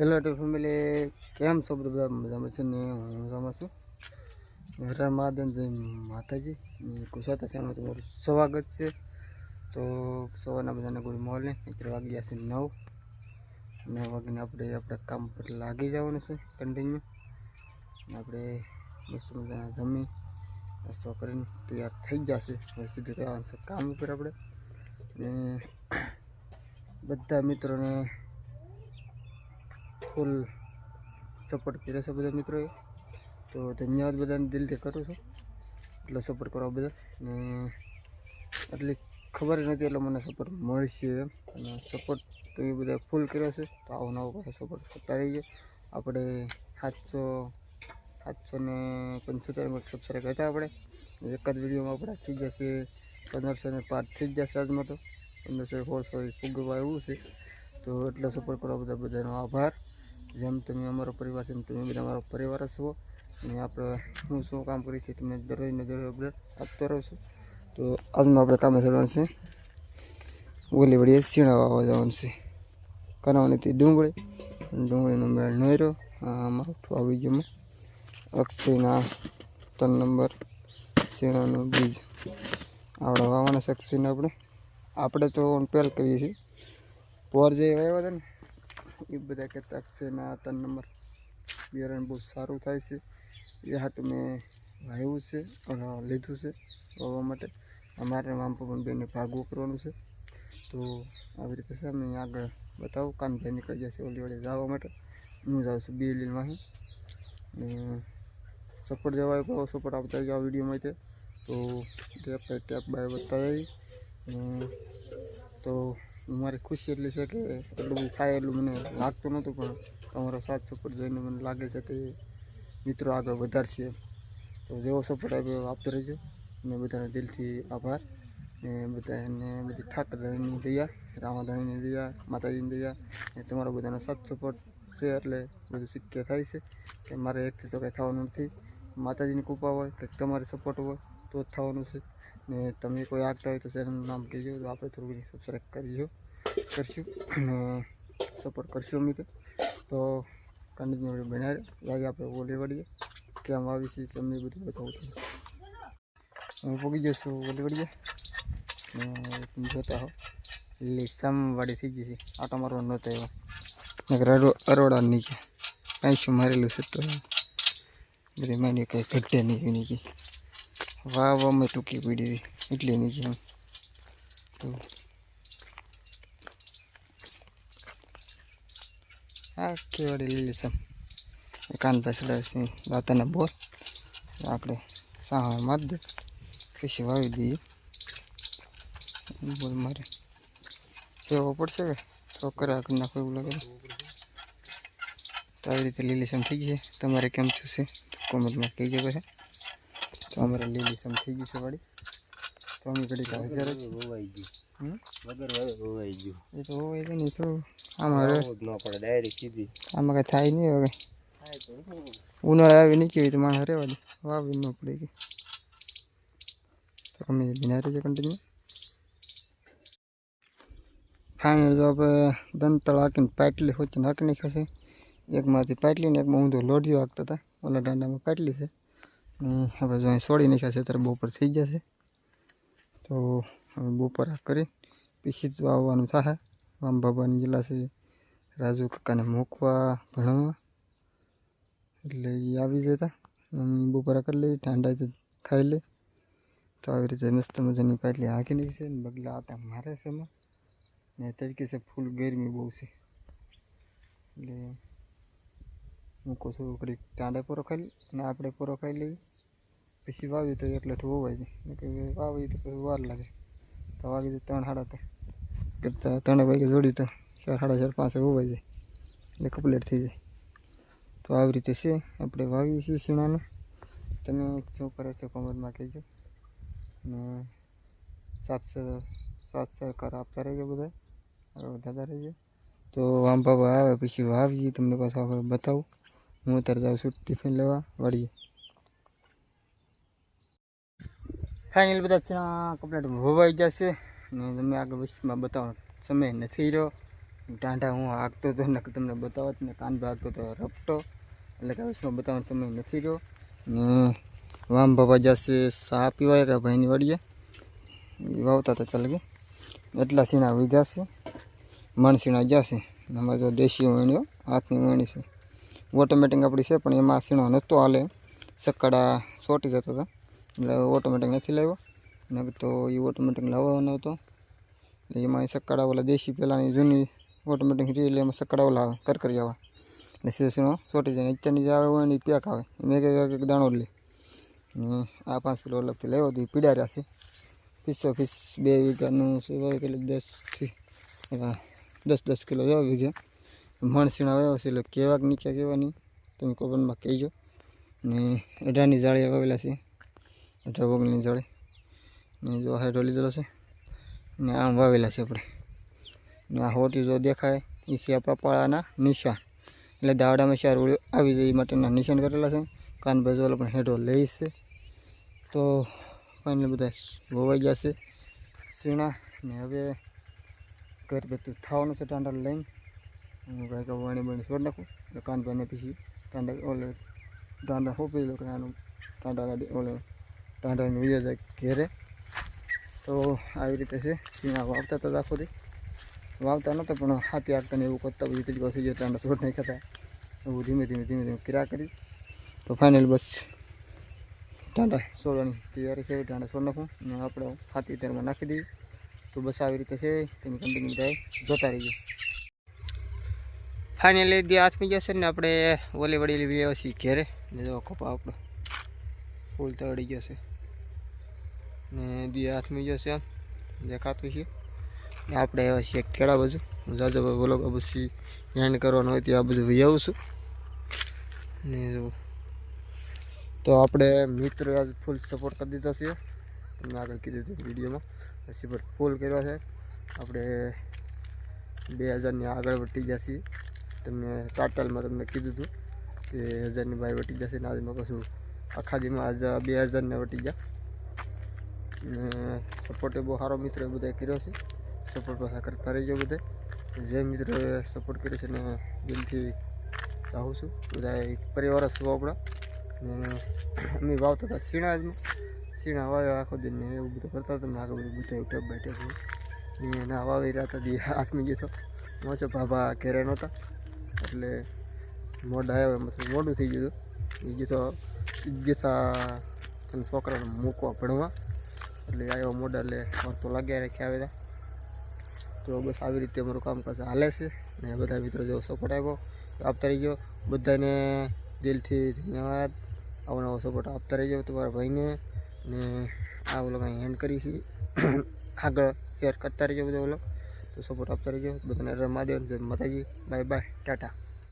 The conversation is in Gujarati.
હેલો ટુ ફેમિલી કેમ છો બધા? મજામાં છે ને? હું મજામાં છું. હરણ મહાદેવ જય માતાજી. ને કુસાતા શેમાં તમારું સ્વાગત છે. તો સવારના બધાને ગુડ મોર્નિંગ. અત્યારે વાગ્યા છે નવ. નવ વાગીને આપણે આપણે કામ પર લાગી જવાનું છે કન્ટિન્યુ આપણે મસ્ત મજાના જમી, નાસ્તો કરીને તૈયાર થઈ જશે છે. સીધું રહેવાનું કામ ઉપર આપણે. અને બધા મિત્રોને ફૂલ સપોર્ટ કર્યો છે બધા મિત્રોએ. તો ધન્યવાદ બધાને દિલથી કરું છું. એટલો સપોર્ટ કરવા બધા ને એટલી ખબર નથી એટલે મને સપોર્ટ મળશે એમ. અને સપોર્ટ તો એ બધા ફૂલ કર્યો છે. તો આવો નવો પાછો સપોર્ટ કરતા રહીએ. આપણે સાતસો સાતસો ને પંચોતેર સબસ્ક્રાઈબ હતા આપણે. એક જ વિડીયોમાં આપણે થઈ જશે પંદરસો ને પાર થઈ જ જશે આજમાં તો. પંદરસો સોળસો ફૂગવા એવું છે. તો એટલો સપોર્ટ કરવા બધા બધાનો આભાર. જેમ તમે અમારો પરિવાર છે એમ તમે બધા અમારો પરિવાર છો. અને આપણે હું શું કામ કરીશ તમે તમને દરરોજને દરરોજ અપડેટ આપતો રહું તો આજનું આપણે કામે ચડવાનું છે. ઓલી વડીએ શીણા વાવવા જવાનું છે. કરવાની હતી ડુંગળી ડુંગળીનો મેળ નહીં રહ્યો. આમાં આવી ગયું અક્ષયના ત્રણ નંબર શેણાનું બીજ. આપણે વાવવાના અક્ષયને આપણે. આપણે તો પહેલ કરીએ છીએ. પોર જે વાવ્યા હતા ને એ બધા કહેતા છે ના ત્રણ નંબર બિયારણ બહુ સારું થાય છે. એ હાટું મેં વાવ્યું છે લીધું છે વાવવા માટે. અમારે બેને ભાગવું કરવાનું છે. તો આવી રીતે અમે આગળ બતાવું. કાનભાઈ નીકળી જશે ઓલી વડે જવા માટે. હું જાઉં છું બે લીલમાં સપોર્ટ જવાય બહુ સપોર્ટ આપતા જાઓ વિડીયોમાં તે તો ટેપ બાય ટેપ બાય બતા જઈ તો મારી ખુશી એટલી છે કે એટલું બધું થાય એટલું મને લાગતું નહોતું, પણ તમારો સાથ સપોર્ટ જોઈને મને લાગે છે કે મિત્રો આગળ વધારશે. તો જેવો સપોર્ટ આપ્યો આપતો રહેજો. ને બધાને દિલથી આભાર. ને બધાને બધી ઠાકરધણીની દયા રામાધણીની દયા, માતાજીની દયા, ને તમારો બધાનો સાથ સપોર્ટ છે એટલે બધું શક્ય થાય છે. કે મારે એકથી તો કંઈ થવાનું નથી. માતાજીની કૃપા હોય કે તમારી સપોર્ટ હોય તો જ થવાનું છે. ને તમે કોઈ આગતા હોય તો ચેનલનું નામ કહેજો. તો આપણે થોડું સબસ્ક્રાઈબ કરીજો કરશું અને સપોર્ટ કરશું અમે તો. કન્ટિન્યુ બનાવી લાગે આપણે ઓલી વળીએ કેમ આવી છે તમને બધું બતાવું છું હું પગી જશું ઓલી વળીએ તમે જોતા હો, લીસમ વાળી થઈ ગઈ છે. આટો મારવા નહોતો એવો. અરો અરોડા નીચે. કાંઈ શું મારેલું છે તો બધી માની કંઈ ઘટે નહીં એની કે વાહ વાહ મેં ટૂંકી પડી એટલી નીચે એમ તો આ કેવાડી લીલી સમ કાન પાછળ છે દાતાને બોલ આપણે સાહા માર દે પછી વાવી દઈએ બોલ મારે કેવો પડશે કે છોકરા કરી નાખો એવું લાગે તો આવી રીતે લીલી સમ થઈ ગઈ છે તમારે કેમ થશે કોમેન્ટમાં કહીજો પછી તો અમારે લીલી સમ થઈ ગઈ છે વાળી. તો અમે ઘડી હાજર જ. હોવાઈ ગયું. વગર વાવે હોવાઈ ગયું. એ તો હોવાઈ ગયું નહીં થોડું આમાં હવે ન પડે ડાયરેક્ટ સીધી આમાં કાંઈ થાય નહીં હવે. ઉનાળે આવી હોય તો માણસ રહેવા દે વાવી ન પડે કે. તો અમે બિના રહીએ કન્ટિન્યુ ફાઇનલ જો આપણે દંતળ હાકીને પાટલી હોચીને હાકી નાખ્યા છે. એકમાંથી પાટલી ને એકમાં ઊંધો લોઢિયો હાકતા હતા. ઓલા દાંડામાં પાટલી છે. આપણે જો અહીં છોડી નાખ્યા છે ત્યારે બપોર થઈ જશે તો હવે બપોર કરી પીસી જ વાવવાનું થાય. રામ બાબાની ગયેલા છે, રાજુ કાકાને મૂકવા, ભણવા. એટલે એ આવી જતા. અમે બપોરા કરી લઈએ ઠંડા ખાઈ લે. તો આવી રીતે મસ્ત મજાની પાટલી હાંકી નાખી છે ને બગલા આટા મારે છે એમાં. ને તડકે છે ફૂલ ગરમી બહુ છે. એટલે હું કહું છું કરી ટાંડા પૂરો ખાઈ લઈ અને આપણે પૂરો ખાઈ લઈએ. પછી વાવી તો એટલે તો હોવાય નહીં. ને કે વાવી તો પછી વાર લાગે. તો વાવી તો ત્રણ સાડા ત્રણ કરતાં ત્રણ વાગે જોડી તો ચાર સાડા ચાર પાંચે હોવાઈ જાય. એટલે કમ્પ્લીટ થઈ જાય. તો આવી રીતે છે. આપણે વાવીએ છીએ શીણાને તમે શું કરે છો કોમેન્ટમાં કહેજો. ને સાત સ- સાત સહકાર આપતા રહેજો બધા આગળ વધારતા રહેજો. તો આમ બાબા આવે, પછી વાવીએ. તમને પાછું આગળ બતાવું. હું અત્યારે જાઉં છું ટિફિન લેવા વાળીએ ફાઇનલ બધા ચણા કપડા ભોવાઈ જશે. ને તમે આગળ વચમાં બતાવવાનો સમય નથી રહ્યો. ટાંઢા હું હાંકતો હતો ને તમને બતાવત ને કાન ભાગતો હતો રપટો. એટલે કે વસ્તુમાં બતાવવાનો સમય નથી રહ્યો. ને વામ ભવા જશે, સા પીવાય કે ભાઈની વડીએ એ વાવતા હતા ચાલ કે એટલા સીણા વી છે. મણસીણા જશે અમારે તો દેશી વણ્યો હાથની વણી છે. ઓટોમેટિક આપણી છે, પણ એમાં સીણો નહોતો હાલે. સકડા સોટી જતો હતો. ઓટોમેટિક નથી લાવ્યો. નકર તો એ ઓટોમેટિક લાવવાનો હતો. એટલે એમાં એ સક્કડા ઓલા દેશી પહેલાંની જૂની ઓટોમેટિક એટલે એમાં સક્કડા ઓલા આવે કરકરી આવે. એટલે સીધો ચોટી જાય ને અત્યારની જે આવે હોય ને એ પેક આવે? એમ એક એક દાણો લે. ને આ પાંચ કિલો અલગથી લેવો તો એ પીડા રહ્યા છે. પીસો પીસ બે વીઘાનું વાવે એટલે દસથી દસ દસ કિલો જેવા વીઘા. મણસીણા વાવ્યા છે એટલે કેવાક નીચે કહેવાની તમે કોબનમાં કહેજો. ને અઢારની જાળી વાવેલા છે. અઢાર ઓગણીની જોડે. ને જો હાઈડો લીધેલો છે. ને આમ વાવેલા છે આપણે. ને આ હોટી જો દેખાય એ છે આપણા પાળાના નિશાન. એટલે દાવડામાં ચાર ઉડ્યો, આવી જાય એ માટેના નિશાન કરેલા છે. કાન જોવાલા પણ હેઠો લઈ છે. તો ફાઇનલી બધા વવાઈ ગયા છે સીણા. ને હવે ઘર બધું થવાનું છે ટાંડા લઈને. હું કાંઈ કહું, વાણી બની છોડ નાખું. એટલે કાનભાઈને પછી ટાંડા ઓલે ટાંડા હોપી લો કે આનું ટાંડા ઓલે ટાંડાને ઉયો જાય ઘેરે. તો આવી રીતે છે. સીણા વાવતા હતા આખો દી. વાવતા નહોતા, પણ હાથી આગતા એવું કરતા પછી તરીકો થઈ જાય ટાંડા છોડ નહીં ખાતા એવું ધીમે ધીમે ધીમે ધીમે ક્રિયા કરી. તો ફાઇનલ બસ ટાંડા છોડવાની તૈયારી છે. ટાંડા છોડ નાખું અને આપણે હાથી તેરમાં નાખી દઈએ. તો બસ આવી રીતે છે. તમે કન્ટિન્યુ થાય જોતા રહીએ. ફાઇનલી દી હાથમાં જશે ને, આપણે ઓલી વળેલી વ્યવસ્થિત ઘેરે. ને જો કપા આપણો ફૂલ તળી છે. ને બે હાથમાં જશે આમ દેખાતું છે. ને આપણે એવા છીએ ખેડા બાજુ. જાજો બોલો પછી એન્ડ કરવાનું હોય તો આ બધું વહી આવું છું. ને તો આપણે મિત્રો ફૂલ સપોર્ટ કરી દીધો છે. તમને આગળ કીધું હતું વિડીયોમાં. પછી પર ફૂલ કર્યો છે. આપણે બે હજારની આગળ વટી જશે તમને ટાટલમાં તમને કીધું હતું કે હજારની ભાઈ વટી જશે ને આજમાં કશું આખા દીમાં આજ બે હજારને વટી ગયા. ને સપોર્ટ બહુ સારો મિત્ર એ બધાએ કર્યો છે. સપોર્ટ પાછા કરતા રહીજો બધે જે મિત્રોએ સપોર્ટ કર્યો છે ને દિલથી ચાહું છું. બધા પરિવાર જ છું આપણા. ને અમે વાવતા હતા શીણાજમાં શીણા વાવ્યા આખો દિન ને એવું બધું કરતા હતા આગળ બધું બધા ટપ બેઠે છે. ને ના વાવી રહ્યા હતા હાથમી ગયો મોચો ભાભા ઘેરે નહોતા. એટલે મોડા આવ્યા મતલબ મોડું થઈ ગયું હતું. એ ગીતો ગીતા અને છોકરાને મૂકવા ભણવા. એટલે આવ્યો મોડા એટલે તો લાગ્યા રાખ્યા આવ્યા તો બસ આવી રીતે અમારું કામકાજ હાલે છે. ને બધા મિત્રો જેવો સપોર્ટ આવ્યો આપતા રહીજો. બધાને દિલથી ધન્યવાદ. આવો નવો સપોર્ટ આપતા રહીજો તમારા ભાઈને. ને આ ઓલો કાંઈ હેન્ડ કરી છે. આગળ શેર કરતા રહીજો બધા ઓલો તો સપોર્ટ આપતા રહીજો. બધાને રમાદેવ જય માતાજી. Bye bye Tata